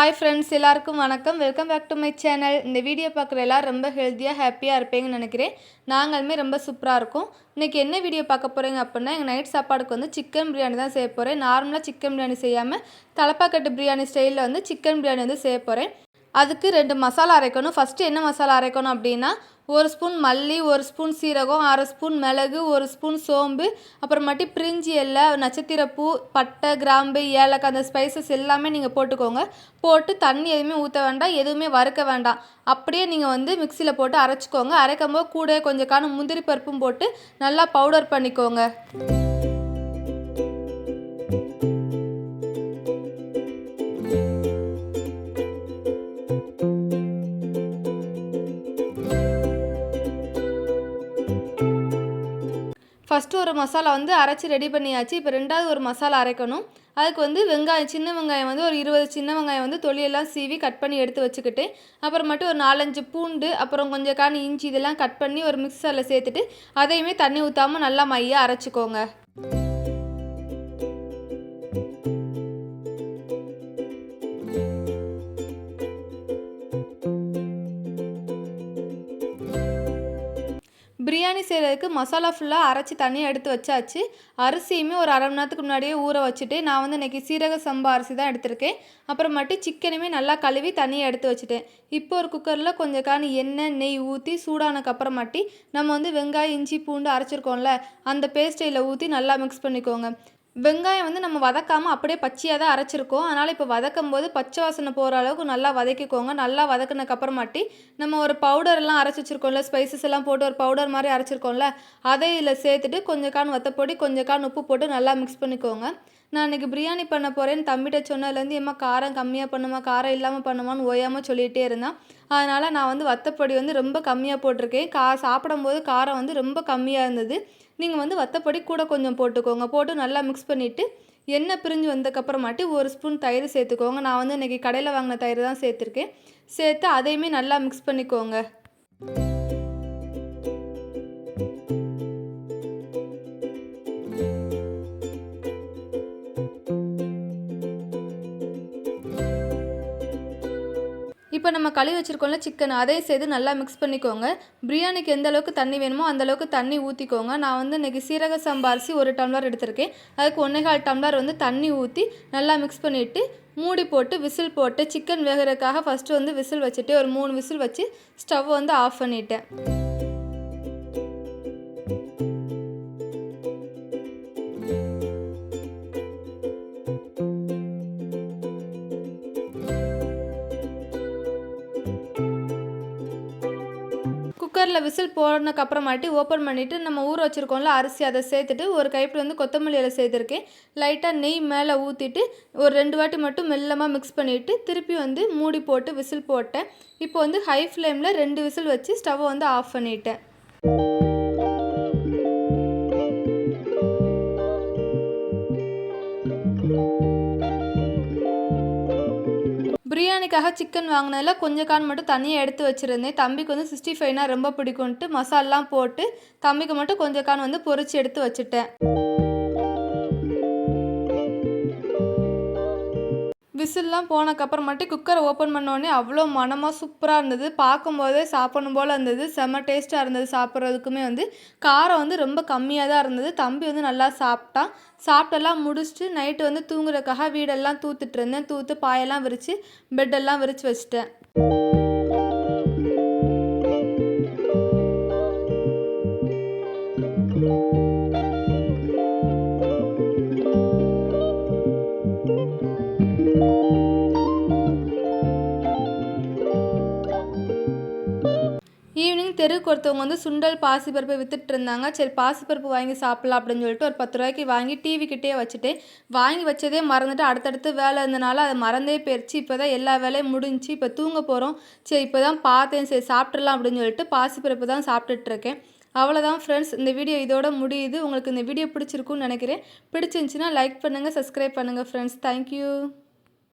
Hi friends எல்லாருக்கும் வணக்கம். Welcome back to my channel இந்த வீடியோ பார்க்குற எல்லாம் ரொம்ப ஹெல்த்தியாக ஹாப்பியாக இருப்பீங்கன்னு நினைக்கிறேன். நாங்களுமே ரொம்ப சூப்பராக இருக்கும். இன்றைக்கி என்ன வீடியோ பார்க்க போகிறீங்க அப்படின்னா எங்கள் நைட் சாப்பாடுக்கு வந்து சிக்கன் பிரியாணி தான் செய்ய போகிறேன் நார்மலாக சிக்கன் பிரியாணி செய்யாமல் தலப்பாக்கட்டு பிரியாணி ஸ்டைலில் வந்து சிக்கன் பிரியாணி வந்து செய்ய போகிறேன் அதுக்கு ரெண்டு மசாலா அரைக்கணும். ஃபஸ்ட்டு என்ன மசாலா அரைக்கணும் அப்படின்னா ஒரு ஸ்பூன் மல்லி ஒரு ஸ்பூன் சீரகம் அரை ஸ்பூன் மிளகு ஒரு ஸ்பூன் சோம்பு அப்புறமாட்டி பிரிஞ்சி எல்லை நட்சத்திரப்பூ பட்டை கிராம்பு ஏலக்காய் அந்த ஸ்பைசஸ் எல்லாமே நீங்கள் போட்டுக்கோங்க. போட்டு தண்ணி எதுவுமே ஊற்ற வேண்டாம் எதுவுமே வறுக்க வேண்டாம். அப்படியே நீங்கள் வந்து மிக்சியில் போட்டு அரைச்சிக்கோங்க. அரைக்கும் போது கூட கொஞ்சம் காணும் முந்திரி பருப்பும் போட்டு நல்லா பவுடர் பண்ணிக்கோங்க. ஃபஸ்ட்டு ஒரு மசாலா வந்து அரைச்சி ரெடி பண்ணியாச்சு. இப்போ ரெண்டாவது ஒரு மசாலா அரைக்கணும். அதுக்கு வந்து வெங்காயம் சின்ன வெங்காயம் வந்து ஒரு இருபது சின்ன வெங்காயம் வந்து தொலியெல்லாம் சீவி கட் பண்ணி எடுத்து வச்சுக்கிட்டு அப்புறமேட்டு ஒரு நாலஞ்சு பூண்டு அப்புறம் கொஞ்சம் காணி இஞ்சி இதெல்லாம் கட் பண்ணி ஒரு மிக்சரில் சேர்த்துட்டு அதையுமே தண்ணி ஊற்றாமல் நல்லா மையாக அரைச்சிக்கோங்க. பிரியாணி செய்கிறதுக்கு மசாலா ஃபுல்லாக அரைச்சி தனியாக எடுத்து வச்சாச்சு. அரிசியுமே ஒரு அரை மணி நேரத்துக்கு முன்னாடியே ஊற வச்சுட்டு நான் வந்து இன்றைக்கி சீரக சம்பா அரிசி தான் எடுத்திருக்கேன். அப்புறமேட்டு சிக்கனுமே நல்லா கழுவி தனியாக எடுத்து வச்சுட்டேன். இப்போ ஒரு குக்கரில் கொஞ்சம் காணி எண்ணெய் நெய் ஊற்றி சூடானக்கப்புறமாட்டி நம்ம வந்து வெங்காயம் இஞ்சி பூண்டு அரைச்சிருக்கோம்ல அந்த பேஸ்ட்டையில் ஊற்றி நல்லா மிக்ஸ் பண்ணிக்கோங்க. வெங்காயம் வந்து நம்ம வதக்காமல் அப்படியே பச்சையாக தான் அரைச்சிருக்கோம். அதனால் இப்போ வதக்கும் போது பச்சை வாசனை போகிற அளவுக்கு நல்லா வதக்கிக்கோங்க. நல்லா வதக்கினக்கப்புறமாட்டி நம்ம ஒரு பவுடர்லாம் அரைச்சி வச்சுருக்கோம்ல ஸ்பைசஸ் எல்லாம் போட்டு ஒரு பவுடர் மாதிரி அரைச்சிருக்கோம்ல அதை இதில் சேர்த்துட்டு கொஞ்சம் கான் வத்தப்பொடி கொஞ்சம் கான் உப்பு போட்டு நல்லா மிக்ஸ் பண்ணிக்கோங்க. நான் இன்றைக்கி பிரியாணி பண்ண போகிறேன்னு தம்பிகிட்ட சொன்னதுலேருந்து ஏம்மா காரம் கம்மியாக பண்ணுமா காரம் இல்லாமல் பண்ணுமான்னு ஓயாமல் சொல்லிகிட்டே இருந்தான். அதனால் நான் வந்து வத்தப்பொடி வந்து ரொம்ப கம்மியாக போட்டிருக்கேன். கா சாப்பிடும்போது காரம் வந்து ரொம்ப கம்மியாக இருந்தது. நீங்கள் வந்து வத்தப்பொடி கூட கொஞ்சம் போட்டுக்கோங்க. போட்டு நல்லா மிக்ஸ் பண்ணிவிட்டு எண்ணெய் பிரிஞ்சு வந்ததுக்கப்புறமாட்டி ஒரு ஸ்பூன் தயிர் சேர்த்துக்கோங்க. நான் வந்து இன்றைக்கி கடையில் வாங்கின தயிர் தான் சேர்த்துருக்கேன். சேர்த்து அதையுமே நல்லா மிக்ஸ் பண்ணிக்கோங்க. இப்போ நம்ம கழுவி வச்சுருக்கோம்ல சிக்கன் அதையும் சேர்த்து நல்லா மிக்ஸ் பண்ணிக்கோங்க. பிரியாணிக்கு எந்த அளவுக்கு தண்ணி வேணுமோ அந்த அளவுக்கு தண்ணி ஊற்றிக்கோங்க நான் வந்து இன்றைக்கி சீரக சம்பாரிசி ஒரு டம்ளர் எடுத்திருக்கேன். அதுக்கு ஒன்றேகால் டம்ளர் வந்து தண்ணி ஊற்றி நல்லா மிக்ஸ் பண்ணிவிட்டு மூடி போட்டு விசில் போட்டு சிக்கன் வேகிறதுக்காக ஃபஸ்ட்டு வந்து விசில் வச்சுட்டு ஒரு மூணு விசில் வச்சு ஸ்டவ் வந்து ஆஃப் பண்ணிட்டேன். விசில் போனதுக்கப்புறமாட்டி ஓப்பன் பண்ணிவிட்டு நம்ம ஊற வச்சுருக்கோம்ல அரிசி அதை சேர்த்துட்டு ஒரு கைப்பிடி வந்து கொத்தமல்லி இலை சேர்த்துருக்கேன். லைட்டாக நெய் மேலே ஊற்றிட்டு ஒரு ரெண்டு வாட்டி மட்டும் மெல்லமாக மிக்ஸ் பண்ணிவிட்டு திருப்பி வந்து மூடி போட்டு விசில் போட்டேன். இப்போ வந்து ஹை ஃப்ளேமில் ரெண்டு விசில் வச்சு ஸ்டவ்வை வந்து ஆஃப் பண்ணிட்டேன். பிரியாணிக்காக சிக்கன் வாங்கினதில் கொஞ்சம் கான் மட்டும் தனியாக எடுத்து வச்சுருந்தேன். தம்பிக்கு வந்து சிக்ஸ்டி ஃபைவ்னால் ரொம்ப பிடிக்கும்ட்டு மசாலாம் போட்டு தம்பிக்கு மட்டும் கொஞ்சம் கான் வந்து பொறிச்சு எடுத்து வச்சுட்டேன். விசில்லாம் போனக்கப்புறமாட்டி குக்கரை ஓப்பன் பண்ணோடனே அவ்வளோ மனமாக சூப்பராக இருந்தது. பார்க்கும்போதே சாப்பிடணும் போல் இருந்தது. செம்ம டேஸ்ட்டாக இருந்தது சாப்பிட்றதுக்குமே வந்து. காரம் வந்து ரொம்ப கம்மியாக தான் இருந்தது. தம்பி வந்து நல்லா சாப்பிட்டான். சாப்பிட்டெல்லாம் முடிச்சுட்டு நைட்டு வந்து தூங்குறதுக்காக வீடெல்லாம் தூத்துட்டு இருந்தேன். தூத்து பாயெல்லாம் விரித்து பெட்டெல்லாம் விரித்து வச்சுட்டேன். தெருக்கு ஒருத்தவங்க வந்து சுண்டல் பாசிப்பருப்பு வித்துட்டு இருந்தாங்க. சரி பாசிப்பருப்பு வாங்கி சாப்பிட்லாம் அப்படின்னு சொல்லிட்டு ஒரு பத்து ரூபாய்க்கு வாங்கி டிவி கிட்டேயே வச்சுட்டு வாங்கி வச்சதே மறந்துட்டு அடுத்தடுத்து வேலை இருந்தனால அதை மறந்தே போயிடுச்சு இப்போ தான் எல்லா வேலையும் முடிஞ்சு இப்போ தூங்க போகிறோம் சரி இப்போ தான் பார்த்தேன். சரி சாப்பிட்றலாம் அப்படின்னு சொல்லிட்டு பாசிப்பருப்பு தான் சாப்பிட்டுட்ருக்கேன். அவ்வளோதான் ஃப்ரெண்ட்ஸ் இந்த வீடியோ இதோட முடியுது. உங்களுக்கு இந்த வீடியோ பிடிச்சிருக்குன்னு நினைக்கிறேன். பிடிச்சிருந்துச்சின்னா லைக் பண்ணுங்கள் சப்ஸ்கிரைப் பண்ணுங்கள் ஃப்ரெண்ட்ஸ் தேங்க்யூ